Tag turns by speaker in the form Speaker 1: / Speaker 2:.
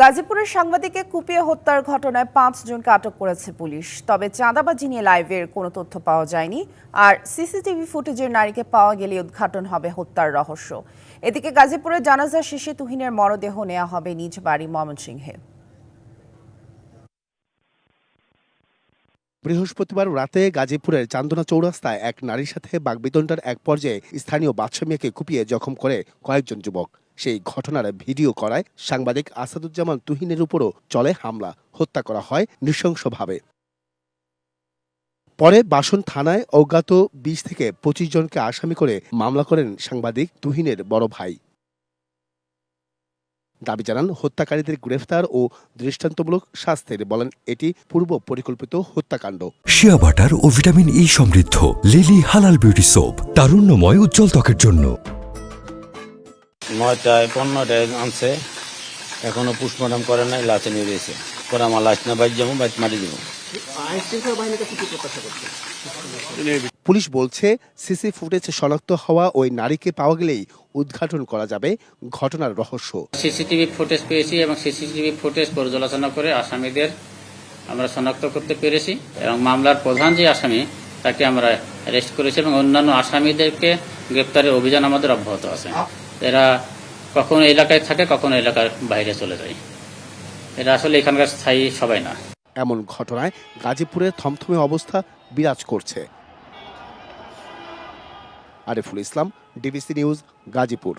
Speaker 1: গাজীপুরের সাংবাদিককে কুপিয়ে হত্যার ঘটনায় পাঁচ জনকে আটক করেছে পুলিশ। তবে চাঁদাবাজি নিয়ে লাইভের কোনো তথ্য পাওয়া যায়নি। আর সিসিটিভি ফুটেজের নারীকে পাওয়া গেলে উদ্ঘাটন হবে হত্যার রহস্য। এদিকে গাজীপুরের জানাজা শেষে তুহিনের মরদেহ নেওয়া হবে নিজ বাড়ি ময়মনসিংহে।
Speaker 2: বৃহস্পতিবার রাতে গাজীপুরের চান্দনা চৌরাস্তায় এক নারীর সাথে বাগবিতণ্ডার এক পর্যায়ে স্থানীয় বাদশা মিয়াকে কুপিয়ে জখম করে কয়েকজন যুবক। সেই ঘটনার ভিডিও করায় সাংবাদিক আসাদুজ্জামান তুহিনের উপরও চলে হামলা, হত্যা করা হয় নৃশংসভাবে। পরে বাসন থানায় অজ্ঞাত বিশ থেকে পঁচিশ জনকে আসামি করে মামলা করেন সাংবাদিক তুহিনের বড় ভাই। দাবি জানান, হত্যাকারীদের গ্রেফতার ও দৃষ্টান্তমূলক শাস্তির বলেন, এটি পূর্ব পরিকল্পিত হত্যাকাণ্ড।
Speaker 3: শিয়া বাটার ও ভিটামিন ই সমৃদ্ধ, লিলি হালাল বিউটি সোপ, তারুণ্যময় উজ্জ্বল ত্বকের জন্য।
Speaker 4: নয়টায় পনেরোটায় আনছে। এখনও পুষ্পমার্টম করে নাই লাচে নিয়ে রয়েছে পরে আমার লাশ না বাইর যাব বাইক মারি দেবো
Speaker 2: পুলিশ বলছে সিসি ফুটেজ শনাক্ত হওয়া ওই নারীকে পাওয়া গেলেই উদ্ঘাটন করা যাবে ঘটনার রহস্য।
Speaker 5: সিসিটিভি ফুটেজ পেয়েছি এবং সিসিটিভি ফুটেজ পর্যালোচনা করে আসামিদের আমরা শনাক্ত করতে পেরেছি এবং মামলার প্রধান যে আসামি তাকে আমরা অ্যারেস্ট করেছি এবং অন্যান্য আসামিদেরকে গ্রেপ্তারের অভিযান আমাদের অব্যাহত আছে। এরা কখনো এলাকায় থাকে, কখনো এলাকার বাইরে চলে যায়। এরা আসলে এখানকার স্থায়ী সবাই না।
Speaker 2: এমন ঘটনায় গাজীপুরে থমথমে অবস্থা বিরাজ করছে। Ariful Islam, DBC news, Gazipur.